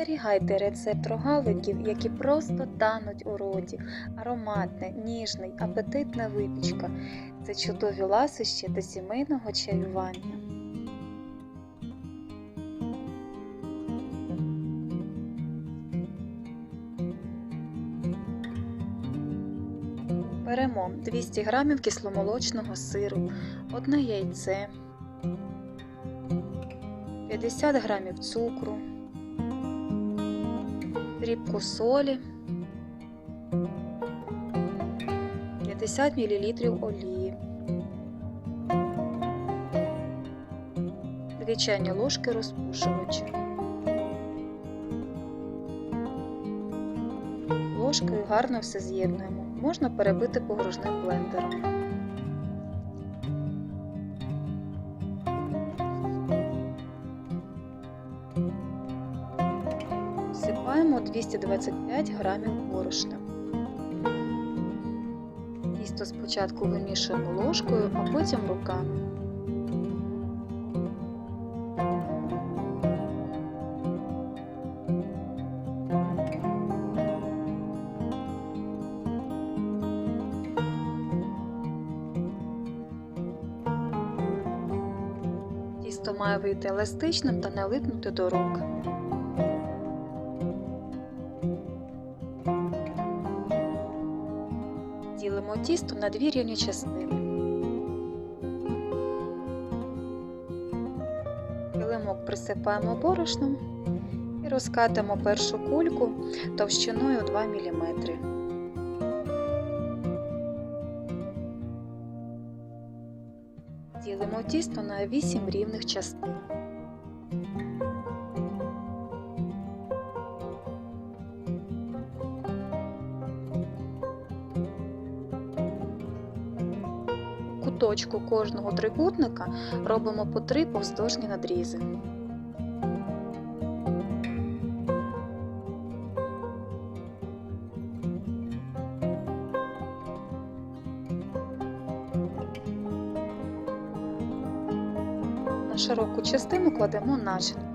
Зберігайте рецепт рогаликів, які просто тануть у роті. Ароматне, ніжний, апетитна випічка. Це чудові ласощі до сімейного чаювання. Беремо 200 г кисломолочного сиру, одне яйце, 50 г цукру, дрібку солі, 50 мл олії, 2 чайні ложки розпушувача. Ложкою гарно все з'єднуємо. Можна перебити погружним блендером. Всипаємо 225 грамів борошна. Тісто спочатку вимішуємо ложкою, а потім руками. Тісто має вийти еластичним та не липнути до рук. Ділимо тісто на дві рівні частини. Килимок присипаємо борошном і розкатимо першу кульку товщиною 2 мм. Ділимо тісто на 8 рівних частин. Куточку кожного трикутника робимо по три повздовжні надрізи. На широку частину кладемо начинку.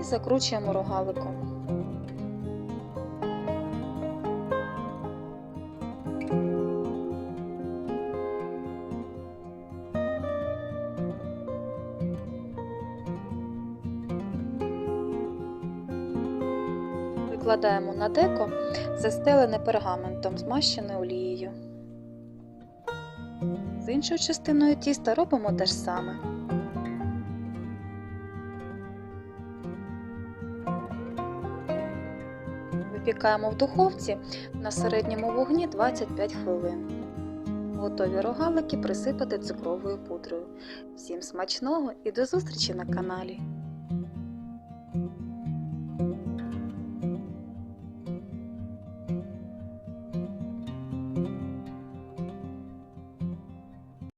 І закручуємо рогаликом. Викладаємо на деко, застелене пергаментом, змащене олією. З іншою частиною тіста робимо те ж саме. Випікаємо в духовці на середньому вогні 25 хвилин. Готові рогалики присипати цукровою пудрою. Всім смачного і до зустрічі на каналі!